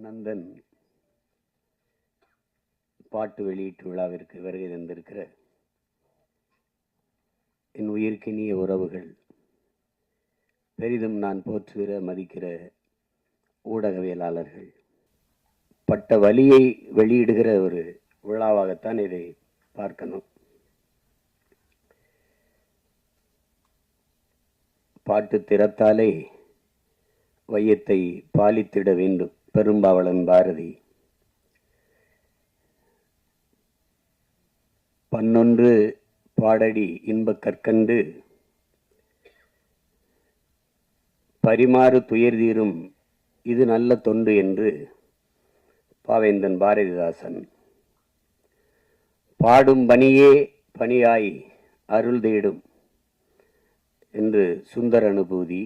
நந்தன் பாட்டு வெளியீட்டு விழாவிற்கு வருகை தந்திருக்கிற என் உயிர்க்கினிய உறவுகள் பெரிதும் நான் போற்றுகிற மதிக்கிற ஊடகவியலாளர்கள் பட்ட வழியை வெளியிடுகிற ஒரு விழாவாகத்தான் இதை பார்க்கணும். பாட்டு திறத்தாலே வையத்தை பாலித்திட வேண்டும். பெரும்பாவளன் பாரதி. பன்னொன்று பாடடி இன்பக் கற்கண்டு பரிமாறு துயர் தீரும் இது நல்ல தொண்டு என்று பாவேந்தன் பாரதிதாசன். பாடும் பணியே பணியாய் அருள் தேடும் என்று சுந்தர அனுபூதி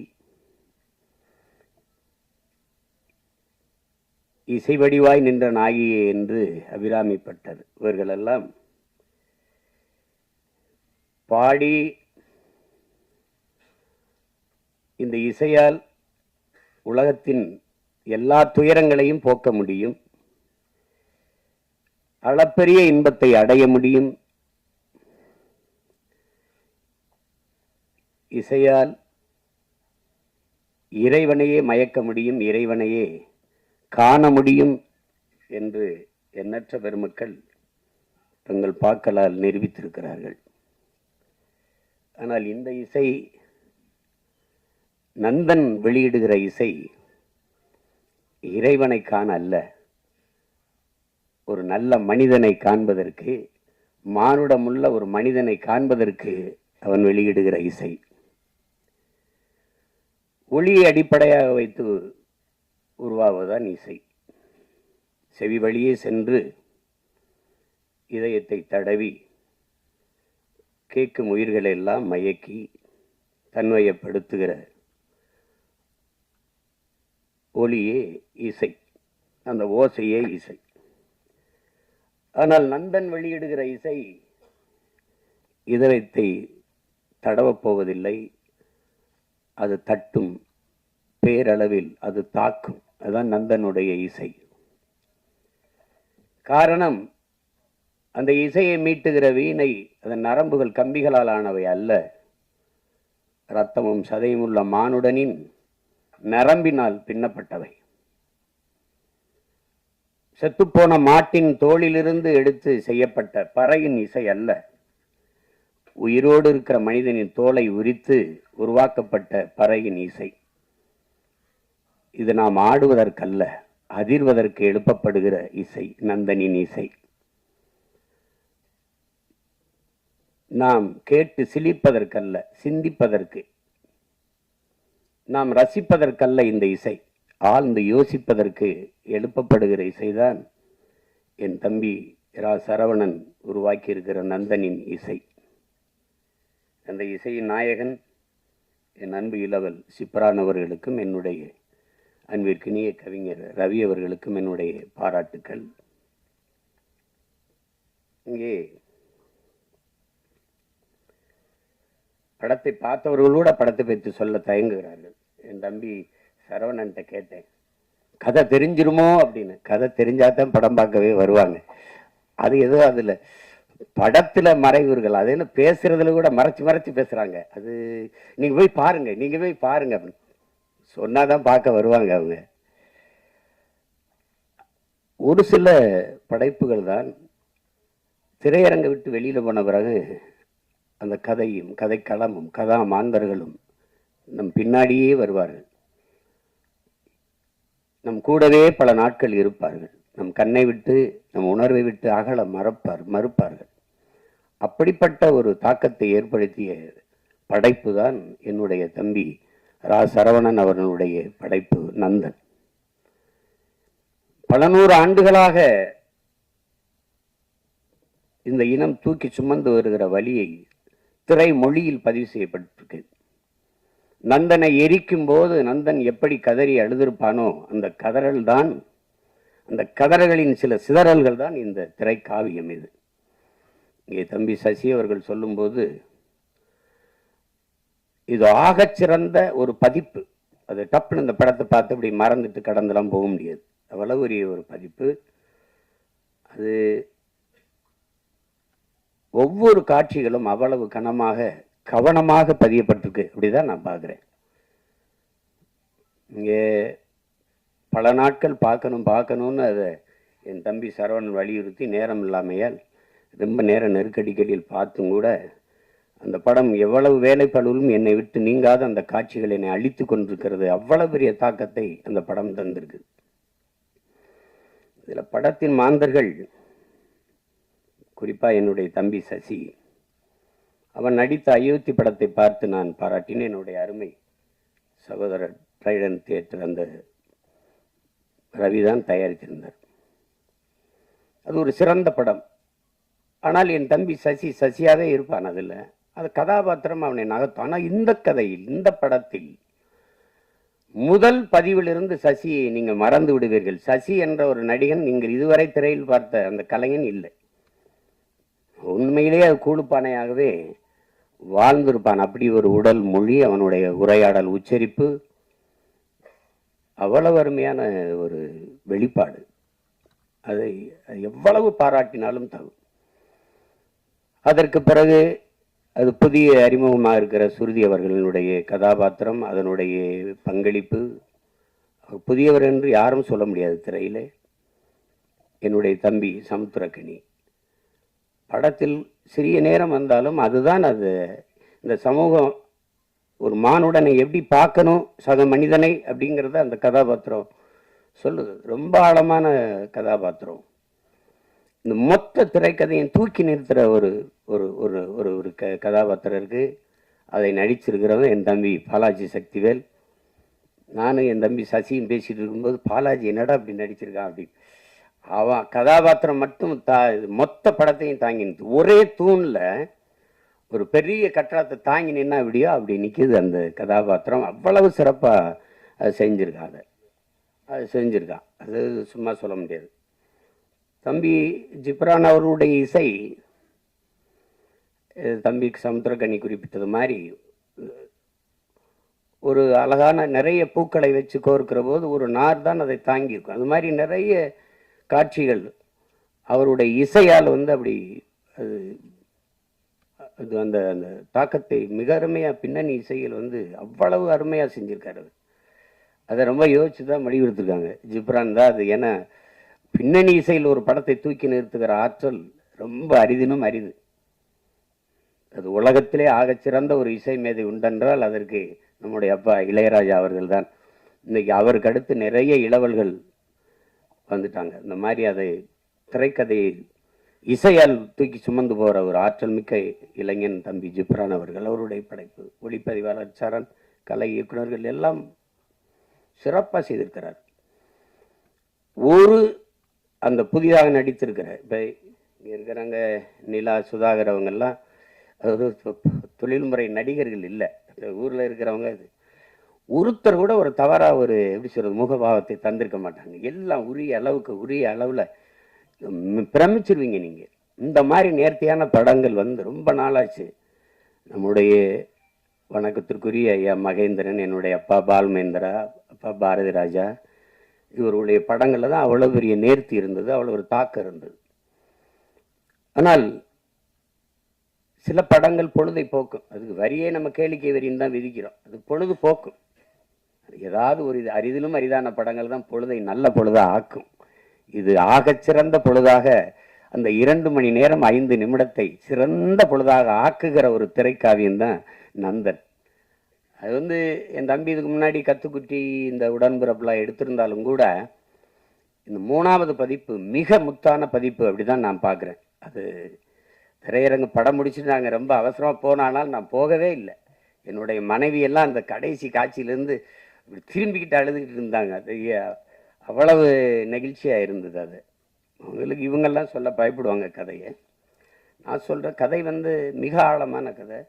இசை வடிவாய் நின்ற நாயியே என்று அபிராமிப்பட்டர். இவர்களெல்லாம் பாடி இந்த இசையால் உலகத்தின் எல்லா துயரங்களையும் போக்க முடியும். அளப்பெரிய இன்பத்தை அடைய முடியும். இசையால் இறைவனையே மயக்க முடியும். இறைவனையே காண முடியும் என்று எண்ணற்ற பெருமக்கள் தங்கள் பாக்களால் நிரூபித்திருக்கிறார்கள். ஆனால் இந்த இசை நந்தன் வெளியிடுகிற இசை இறைவனை காண அல்ல. ஒரு நல்ல மனிதனை காண்பதற்கு மானுடமுள்ள ஒரு மனிதனை காண்பதற்கு அவன் வெளியிடுகிற இசை. ஒளியை அடிப்படையாக வைத்து உருவாவதுதான் இசை செவி வழியே சென்று இதயத்தை தடவி கேட்கும் உயிர்களை எல்லாம் மயக்கி தன்மையப்படுத்துகிற ஒளியே இசை. அந்த ஓசையே இசை. ஆனால் நந்தன் வெளியிடுகிற இசை இதயத்தை தடவப் போவதில்லை. அது தட்டும் பேரளவில் அது தாக்கும். அதுதான் நந்தனுடைய இசை. காரணம் அந்த இசையை மீட்டுகிற வீணை அதன் நரம்புகள் கம்பிகளால் ஆனவை அல்ல. இரத்தமும் சதையும் உள்ள மானுடனின் நரம்பினால் பின்னப்பட்டவை. செத்துப்போன மாட்டின் தோளிலிருந்து எடுத்து செய்யப்பட்ட பறையின் இசை அல்ல. உயிரோடு இருக்கிற மனிதனின் தோலை உரித்து உருவாக்கப்பட்ட பறையின் இசை. இது நாம் ஆடுவதற்கல்ல அதிர்வதற்கு எழுப்பப்படுகிற இசை நந்தனின் இசை. நாம் கேட்டு சிலிப்பதற்கல்ல சிந்திப்பதற்கு. நாம் ரசிப்பதற்கல்ல இந்த இசை ஆழ்ந்து யோசிப்பதற்கு எழுப்பப்படுகிற இசைதான் என் தம்பி ரா. சரவணன் உருவாக்கியிருக்கிற நந்தனின் இசை. அந்த இசையின் நாயகன் என் அன்பு இளவல் சிப்ரான் அவர்களுக்கும் என்னுடைய அன்பிற்கினிய கவிஞர் ரவி அவர்களுக்கும் என்னுடைய பாராட்டுக்கள். இங்கே படத்தை பார்த்தவர்களோட படத்தை பற்றி சொல்ல தயங்குகிறார்கள். என் தம்பி சரவணன்ட்ட கேட்டேன். கதை தெரிஞ்சிருமோ அப்படின்னு. கதை தெரிஞ்சாதான் படம் பார்க்கவே வருவாங்க. அது ஏதோ அதுல படத்துல மறைவுர்கள் அது என்ன பேசுறதுல கூட மறைச்சு மறைச்சு பேசுறாங்க. அது நீங்க போய் பாருங்க. நீங்க போய் பாருங்க அப்படின்னு. சொன்னால் தான் பார்க்க வருவாங்க அவங்க. ஒரு சில படைப்புகள் தான் திரையரங்கை விட்டு வெளியில் போன பிறகு அந்த கதையும் கதைக்களமும் கதா மாந்தர்களும் நம் பின்னாடியே வருவார்கள். நம் கூடவே பல நாட்கள் இருப்பார்கள். நம் கண்ணை விட்டு நம் உணர்வை விட்டு அகல மறப்பார் மறுப்பார்கள். அப்படிப்பட்ட ஒரு தாக்கத்தை ஏற்படுத்திய படைப்பு தான் என்னுடைய தம்பி ரா சரவணன் அவர்களுடைய படைப்பு நந்தன். பல நூறு ஆண்டுகளாக இந்த இனம் தூக்கி சுமந்து வருகிற வழியை திரை மொழியில் பதிவு செய்யப்பட்டிருக்கு. நந்தனை எரிக்கும் போது நந்தன் எப்படி கதறி அழுதிருப்பானோ அந்த கதறல் தான் அந்த கதறல்களின் சில சிதறல்கள் தான் இந்த திரைக்காவியம் இது. இங்கே தம்பி சசி அவர்கள் சொல்லும்போது இது ஆகச்சிறந்த ஒரு பதிப்பு. அது டப்புன்னு இந்த படத்தை பார்த்து இப்படி மறந்துட்டு கடந்தெல்லாம் போக முடியாது. அவ்வளவு உரிய ஒரு பதிப்பு. அது ஒவ்வொரு காட்சிகளும் அவ்வளவு கனமாக கவனமாக பதியப்பட்டிருக்கு. அப்படிதான் நான் பார்க்குறேன். இங்கே பல நாட்கள் பார்க்கணும் பார்க்கணும்னு அதை என் தம்பி சரவணன் வலியுறுத்தி நேரம் இல்லாமையால் ரொம்ப நேரம் நெருக்கடிக்கடியில் பார்த்தும் கூட அந்த படம் எவ்வளவு வேலைப்பளுவிலும் என்னை விட்டு நீங்காத அந்த காட்சிகள் என்னை அழித்து கொண்டிருக்கிறது. அவ்வளவு பெரிய தாக்கத்தை அந்த படம் தந்திருக்கு. இதில் படத்தின் மாந்தர்கள் குறிப்பாக என்னுடைய தம்பி சசி அவன் நடித்த அயோத்தி படத்தை பார்த்து நான் பாராட்டினேன். என்னுடைய அருமை சகோதரர் ட்ரைடன் தியேட்டர் அந்த ரவிதான் தயாரித்திருந்தார். அது ஒரு சிறந்த படம். ஆனால் என் தம்பி சசி சசியாகவே இருப்பான் அதில். அது கதாபாத்திரம் அவனை நகர்த்தும். ஆனால் இந்த கதையில் இந்த படத்தில் முதல் பதிவிலிருந்து சசியை நீங்கள் மறந்து விடுவீர்கள். சசி என்ற ஒரு நடிகன் நீங்கள் இதுவரை திரையில் பார்த்த அந்த கலைஞன் இல்லை. உண்மையிலேயே அது கூழுப்பானையாகவே வாழ்ந்திருப்பான். அப்படி ஒரு உடல் மொழி அவனுடைய உரையாடல் உச்சரிப்பு அவ்வளவு அருமையான ஒரு வெளிப்பாடு. அதை எவ்வளவு பாராட்டினாலும் தகும் அதற்கு பிறகு அது புதிய அறிமுகமாக இருக்கிற சுருதி அவர்களுடைய கதாபாத்திரம் அதனுடைய பங்களிப்பு. அவர் புதியவர் என்று யாரும் சொல்ல முடியாது திரையில். என்னுடைய தம்பி சமுத்திரக்கணி படத்தில் சிறிய நேரம் வந்தாலும் அதுதான் அது. இந்த சமூகம் ஒரு மானுடனை எப்படி பார்க்கணும் சக மனிதனை அப்படிங்கிறத அந்த கதாபாத்திரம் சொல்லுது. ரொம்ப ஆழமான கதாபாத்திரம். இந்த மொத்த திரைக்கதையும் தூக்கி நிறுத்துகிற ஒரு ஒரு ஒரு ஒரு ஒரு க கதாபாத்திரம் இருக்குது அதை நடிச்சிருக்கிறவன் என் தம்பி பாலாஜி சக்திவேல். நானும் என் தம்பி சசியும் பேசிகிட்டு இருக்கும்போது பாலாஜி என்னடா அப்படி நடிச்சிருக்கான் அப்படி. அவன் கதாபாத்திரம் மட்டும் தா மொத்த படத்தையும் தாங்கி நிறுத்து. ஒரே தூணில் ஒரு பெரிய கட்டடத்தை தாங்கி நின்னா அப்படியோ அப்படி நிற்கிது அந்த கதாபாத்திரம். அவ்வளவு சிறப்பாக அது செஞ்சுருக்கான் அதை. அது செஞ்சுருக்கான். அது சும்மா சொல்ல முடியாது. தம்பி ஜிப்ரான் அவர்களுடைய இசை தம்பிக்கு தம்பி சமுத்திரக்கனி குறிப்பிட்டது மாதிரி ஒரு அழகான நிறைய பூக்களை வச்சு கோர்க்கிற போது ஒரு நார் தான் அதை தாங்கியிருக்கும். அது மாதிரி நிறைய காட்சிகள் அவருடைய இசையால் வந்து அப்படி அது அது அந்த அந்த தாக்கத்தை மிக அருமையாக பின்னணி இசையில் வந்து அவ்வளவு அருமையாக செஞ்சுருக்காரு அதை ரொம்ப யோசிச்சு தான் முடிவெடுத்திருக்காங்க ஜிப்ரான் தான் அது. ஏன்னா பின்னணி இசையில் ஒரு படத்தை தூக்கி நிறுத்துகிற ஆற்றல் ரொம்ப அரிதினும் அரிது. அது உலகத்திலே ஆகச் சிறந்த ஒரு இசை மேதை உண்டென்றால் அதற்கு நம்முடைய அப்பா இளையராஜா அவர்கள் தான் இன்னைக்கு அவருக்கு அடுத்து நிறைய இளவல்கள் வந்துட்டாங்க. இந்த மாதிரி அதை திரைக்கதையை இசையால் தூக்கி சுமந்து போகிற ஒரு ஆற்றல் மிக்க இளைஞன் தம்பி ஜிப்ரான் அவர்கள் அவருடைய படைப்பு. ஒளிப்பதிவாளர் சரண் கலை இயக்குனர்கள் எல்லாம் சிறப்பாக செய்திருக்கிறார். ஒரு அந்த புதிதாக நடித்திருக்கிற இப்போ இங்கே இருக்கிறாங்க நிலா சுதாகர் அவங்கெல்லாம் அது தொழில்முறை நடிகர்கள் இல்லை. ஊரில் இருக்கிறவங்க அது. ஒருத்தர் கூட ஒரு தவறாக ஒரு எப்படி சொல்கிறது முகபாவத்தை தந்திருக்க மாட்டாங்க. எல்லாம் உரிய அளவுக்கு உரிய அளவில் பிரமிச்சிருவீங்க நீங்கள் இந்த மாதிரி நேர்த்தியான படங்கள் வந்து ரொம்ப நாளாச்சு. நம்முடைய வணக்கத்திற்குரிய ஐயா மகேந்திரன் என்னுடைய அப்பா பால்மேந்திரா அப்பா பாரதி ராஜா இவருடைய படங்களில் தான் அவ்வளோ பெரிய நேர்த்தி இருந்தது அவ்வளோ ஒரு தாக்கம் இருந்தது. ஆனால் சில படங்கள் பொழுதை போக்கும் அதுக்கு வரியே நம்ம கேளிக்கை வரின்னு தான் விதிக்கிறோம். அது பொழுது போக்கும் அது ஏதாவது ஒரு இது அரிதிலும் அரிதான படங்கள் தான் பொழுதை நல்ல பொழுதாக ஆக்கும். இது ஆகச்சிறந்த பொழுதாக அந்த இரண்டு மணி நேரம் ஐந்து நிமிடத்தை சிறந்த பொழுதாக ஆக்குகிற ஒரு திரைக்காவியம் தான் நந்தன். அது வந்து என் தம்பி இதுக்கு முன்னாடி கத்துக்குட்டி இந்த உடன்பிறப்புலாம் எடுத்திருந்தாலும் கூட இந்த மூணாவது பதிப்பு மிக முத்தான பதிப்பு அப்படி தான் நான் பார்க்குறேன். அது திரையரங்கு படம் முடிச்சுட்டு நாங்கள் ரொம்ப அவசரமாக போனானால் நான் போகவே இல்லை. என்னுடைய மனைவியெல்லாம் அந்த கடைசி காட்சியிலேருந்து இப்படி திரும்பிக்கிட்டு அழுதுகிட்டு இருந்தாங்க. அது அவ்வளவு நெகிழ்ச்சியாக இருந்தது அது. அவங்களுக்கு இவங்கெல்லாம் சொல்ல பயப்படுவாங்க கதையை. நான் சொல்கிற கதை வந்து மிக ஆழமான கதை.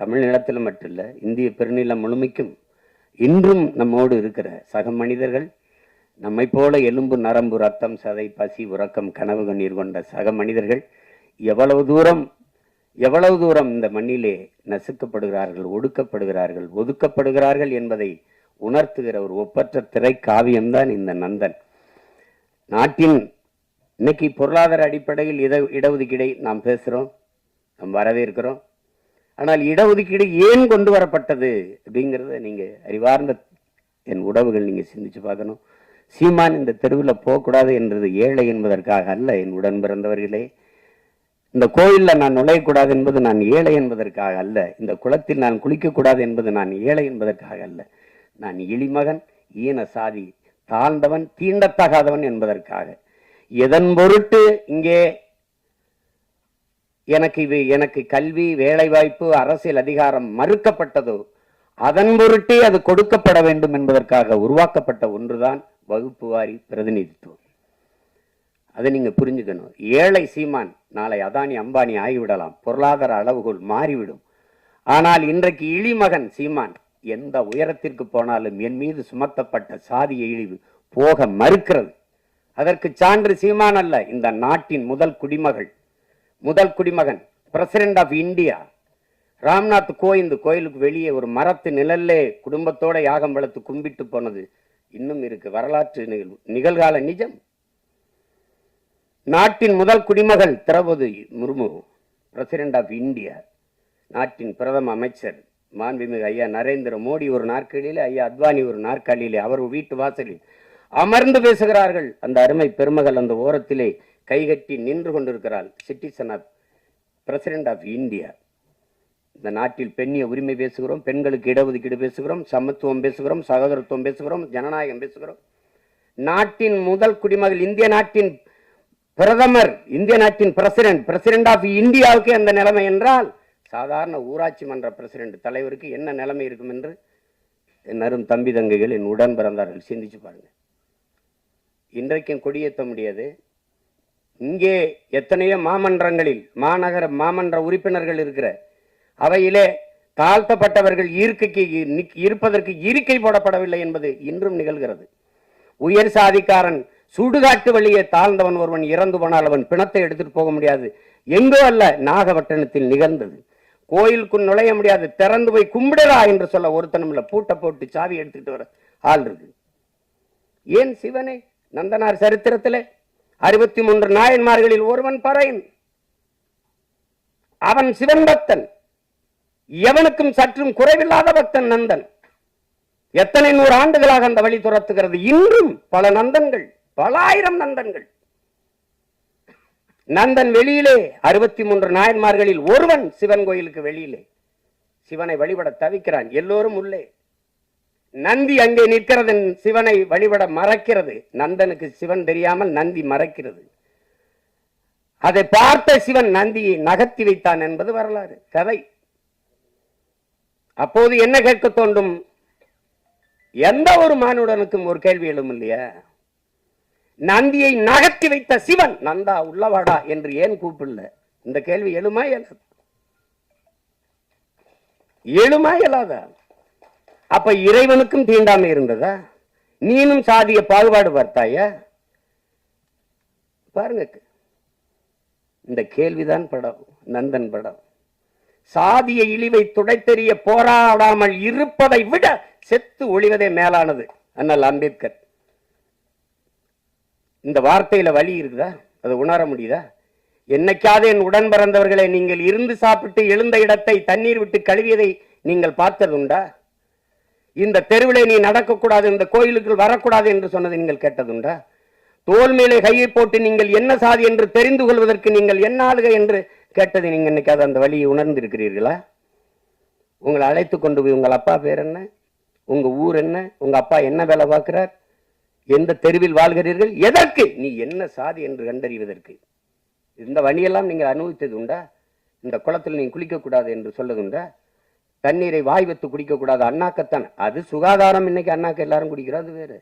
தமிழ்நிலத்தில் மட்டும் இந்திய பெருநிலம் முழுமைக்கும் இன்றும் நம்மோடு இருக்கிற சக மனிதர்கள் நம்மை போல எலும்பு நரம்பு ரத்தம் சதை பசி உறக்கம் கனவு கண்ணீர் கொண்ட சக மனிதர்கள் எவ்வளவு தூரம் எவ்வளவு தூரம் இந்த மண்ணிலே நசுக்கப்படுகிறார்கள் ஒடுக்கப்படுகிறார்கள் ஒதுக்கப்படுகிறார்கள் என்பதை உணர்த்துகிற ஒரு ஒப்பற்ற திரை காவியம்தான் இந்த நந்தன். நாட்டின் இன்னைக்கு பொருளாதார அடிப்படையில் இட இடஒதுக்கீடை நாம் பேசுகிறோம் நாம் வரவேற்கிறோம். ஆனால் இடஒதுக்கீடு ஏன் கொண்டு வரப்பட்டது அப்படிங்கிறத நீங்கள் அறிவார்ந்த என் உறவுகள் நீங்கள் சிந்திச்சு பார்க்கணும். சீமான் இந்த தெருவில் போகக்கூடாது என்றது ஏழை என்பதற்காக அல்ல என் உடன் பிறந்தவர்களே. இந்த கோயிலில் நான் நுழையக்கூடாது என்பது நான் ஏழை என்பதற்காக அல்ல. இந்த குளத்தில் நான் குளிக்கக்கூடாது என்பது நான் ஏழை என்பதற்காக அல்ல. நான் இளிமகன் ஈன சாதி தாழ்ந்தவன் தீண்டத்தகாதவன் என்பதற்காக. எதன் பொருட்டு இங்கே எனக்கு இது எனக்கு கல்வி வேலைவாய்ப்பு அரசியல் அதிகாரம் மறுக்கப்பட்டதோ அதன் பொருட்டே அது கொடுக்கப்பட வேண்டும் என்பதற்காக உருவாக்கப்பட்ட ஒன்றுதான் வகுப்பு வாரி பிரதிநிதித்துவம். அதை நீங்க புரிஞ்சுக்கணும். ஏழை சீமான் நாளை அதானி அம்பானி ஆகிவிடலாம். பொருளாதார அளவுகோல் மாறிவிடும். ஆனால் இன்றைக்கு இழிமகன் சீமான் எந்த உயரத்திற்கு போனாலும் என் மீது சுமத்தப்பட்ட சாதிய இழிவு போக மறுக்கிறது. அதற்கு சான்று சீமான் அல்ல இந்த நாட்டின் முதல் குடிமகள். முதல் குடிமகன் president of India Ramnath Kovind கோயிலுக்கு வெளியே ஒரு மரத்து நிழல்லே குடும்பத்தோட யாகம் வளர்த்து கும்பிட்டு போனது. இன்னும் இருக்கு. வரலாற்று நிகழ்வு நிகழ்கால நிஜம். நாட்டின் முதல் குடிமகள் Droupadi Murmu president of India நாட்டின் பிரதம அமைச்சர் மாண்புமிகு ஐயா நரேந்திர மோடி ஒரு நாற்காலியிலே ஐயா அத்வானி ஒரு நாற்காலியிலே அவர் வீட்டு வாசலில் அமர்ந்து பேசுகிறார்கள். அந்த அருமை பெருமகள் அந்த ஓரத்திலே கைகட்டி நின்று கொண்டிருக்கிறாள் citizen of president of India இந்த நாட்டில் பெண்ணிய உரிமை பேசுகிறோம் பெண்களுக்கு இடஒதுக்கீடு பேசுகிறோம் சமத்துவம் பேசுகிறோம் சகோதரத்துவம் பேசுகிறோம் ஜனநாயகம் பேசுகிறோம். நாட்டின் முதல் குடிமகள் இந்திய நாட்டின் பிரதமர் இந்திய நாட்டின் பிரசிடென்ட் பிரசிடென்ட் ஆஃப் இந்தியாவுக்கு அந்த நிலைமை என்றால் சாதாரண ஊராட்சி மன்ற பிரசிடென்ட் தலைவருக்கு என்ன நிலைமை இருக்கும் என்று என் தம்பி தங்கைகள் என் உடன் பிறந்தார்கள். சிந்திச்சு பாருங்க. இன்றைக்கும் கொடியேற்ற முடியாது. இங்கே எத்தனையோ மாமன்றங்களில் மாநகர மாமன்ற உறுப்பினர்கள் இருக்கிற அவையிலே தாழ்த்தப்பட்டவர்கள் இருக்கைக்கு இருப்பதற்கு இருக்கை போடப்படவில்லை என்பது இன்றும் நிகழ்கிறது. உயர் சாதிக்காரன் சுடுகாட்டு வழியே தாழ்ந்தவன் ஒருவன் இறந்து போனால் அவன் பிணத்தை எடுத்துட்டு போக முடியாது. எங்கோ அல்ல நாகப்பட்டினத்தில் நிகழ்ந்தது. கோயிலுக்குள் நுழைய முடியாது. திறந்து போய் கும்பிடலா என்று சொல்ல ஒருத்தனும் இல்லை. பூட்டை போட்டு சாவி எடுத்துட்டு வர ஆள் இருக்கு. ஏன் சிவனே? நந்தனார் சரித்திரத்திலே அறுபத்தி மூன்று நாயன்மார்களில் ஒருவன் பறையன். அவன் சிவன் பக்தன். எவனுக்கும் சற்றும் குறைவில்லாத பக்தன் நந்தன். எத்தனை நூறு ஆண்டுகளாக அந்த வழி துரத்துகிறது. இன்றும் பல நந்தன்கள் பல ஆயிரம் நந்தன்கள். நந்தன் வெளியிலே அறுபத்தி மூன்று நாயன்மார்களில் ஒருவன் சிவன் கோயிலுக்கு வெளியிலே. சிவனை வழிபட தவிக்கிறான். எல்லோரும் உள்ளே. நந்தி அங்கே நிற்கிறது சிவனை வழிபட மறைக்கிறது. நந்தனுக்கு சிவன் தெரியாமல் நந்தி மறைக்கிறது. அதை பார்த்த சிவன் நந்தியை நகர்த்தி வைத்தான் என்பது வரலாறு கதை. அப்போது என்ன கேட்க தோண்டும் எந்த ஒரு மானுடனுக்கும் ஒரு கேள்வி எழும் இல்லையா? நந்தியை நகர்த்தி வைத்த சிவன் நந்தா உள்ளவாடா என்று ஏன் கூப்பிடல? இந்த கேள்வி எழுமா இயலாது? எழுமா இயலாதா? அப்ப இறைவனுக்கும் தீண்டாமை இருந்ததா? நீனும் சாதிய பாகுபாடு பார்த்தாயா? பாருங்க இந்த கேள்விதான் படம் நந்தன் படம். சாதிய இழிவை துடைத்தெறிய போராடாமல் இருப்பதை விட செத்து ஒழிவதே மேலானது அண்ணல் அம்பேத்கர். இந்த வார்த்தையில வழி இருக்குதா? அதை உணர முடியுதா? என்னைக்காவது என் உடன் பிறந்தவர்களை நீங்கள் இருந்து சாப்பிட்டு எழுந்த இடத்தை தண்ணீர் விட்டு கழுவியதை நீங்கள் பார்த்ததுண்டா? இந்த தெருவிலே நீ நடக்கக்கூடாது இந்த கோயிலுக்குள் வரக்கூடாது என்று சொன்னதை நீங்கள் கேட்டதுண்டா? தோல் மேலே கையை போட்டு நீங்கள் என்ன சாதி என்று தெரிந்து கொள்வதற்கு நீங்கள் என்ன ஆளுக என்று கேட்டதை நீங்க இன்னைக்காவது அந்த வழியை உணர்ந்திருக்கிறீர்களா? உங்களை அழைத்து கொண்டு போய் உங்கள் அப்பா பேர் என்ன? உங்கள் ஊர் என்ன? உங்கள் அப்பா என்ன வேலை பார்க்கிறார்? எந்த தெருவில் வாழ்கிறீர்கள்? எதற்கு? நீ என்ன சாதி என்று கண்டறிவதற்கு. இந்த வழியெல்லாம் நீங்கள் அனுபவித்தது உண்டா இந்த குளத்தில் நீ குளிக்கக்கூடாது என்று சொல்லதுண்டா? தண்ணீரை வாய் வைத்து குடிக்கக்கூடாது அண்ணாக்கத்தான். அது சுகாதாரம். இன்னைக்கு அண்ணாக்க எல்லாரும் குடிக்கிறாது வேறு.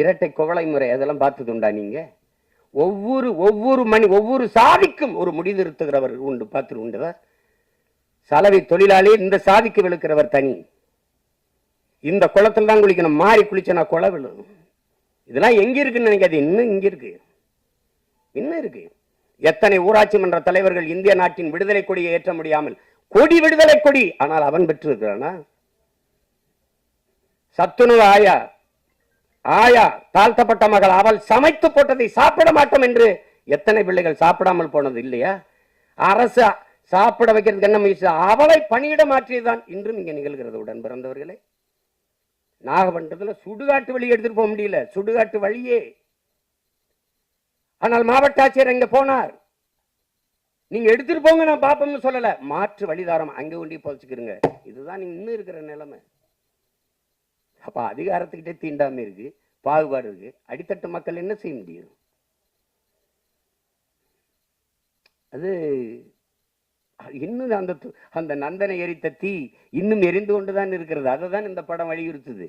இரட்டை குவளை முறை. அதெல்லாம் பார்த்ததுண்டா நீங்க? ஒவ்வொரு ஒவ்வொரு மணி ஒவ்வொரு சாதிக்கும் ஒரு முடிதிருத்துகிறவர் உண்டு பார்த்து உண்டுவர் சலவை தொழிலாளி இந்த சாதிக்கு விழுக்கிறவர் தனி. இந்த குளத்தில் தான் குளிக்கணும். மாறி குளிச்சனா குளம் விழும். இதெல்லாம் எங்கே இருக்குன்னு நினைக்காது இன்னும் இங்கே இருக்கு. இன்னும் இருக்கு. எத்தனை ஊராட்சி மன்ற தலைவர்கள் இந்திய நாட்டின் விடுதலை கொடியை ஏற்ற முடியாமல் கொடி விடுதலை கொடி. ஆனால் அவன் பெற்றிருக்கிறானா? சத்துணவு ஆயா. ஆயா தாழ்த்தப்பட்ட மகள். அவள் சமைத்து போட்டதை சாப்பிட மாட்டோம் என்று எத்தனை பிள்ளைகள் சாப்பிடாமல் போனது இல்லையா? அரசு சாப்பிட வைக்கிறதுக்கு என்ன முயற்சி? அவளை பணியிட மாற்றியதுதான் இன்றும் இங்கே நிகழ்கிறது. உடன் பிறந்தவர்களே நாகப்பட்டினத்தில் சுடுகாட்டு வழி எடுத்துட்டு போக முடியல. சுடுகாட்டு வழியே. ஆனால் மாவட்ட ஆட்சியர் அங்க போனார். நீங்க எடுத்துட்டு போங்க நான் பாப்போம்னு சொல்லல. மாற்று வழிதாரம் அங்க ஒண்டி புதைச்சுக்கிறங்க இதுதான் நீங்க இன்னும் இருக்கிற நிலைமை. அப்ப அதிகாரத்துக்கிட்டே தீண்டாம இருக்கு பாகுபாடு இருக்கு. அடித்தட்டு மக்கள் என்ன செய்ய முடியும்? அது இன்னும் அந்த அந்த நந்தனை எரித்த தீ இன்னும் எரிந்து கொண்டுதான் இருக்கிறது. அதை தான் இந்த படம் வலியுறுத்துது.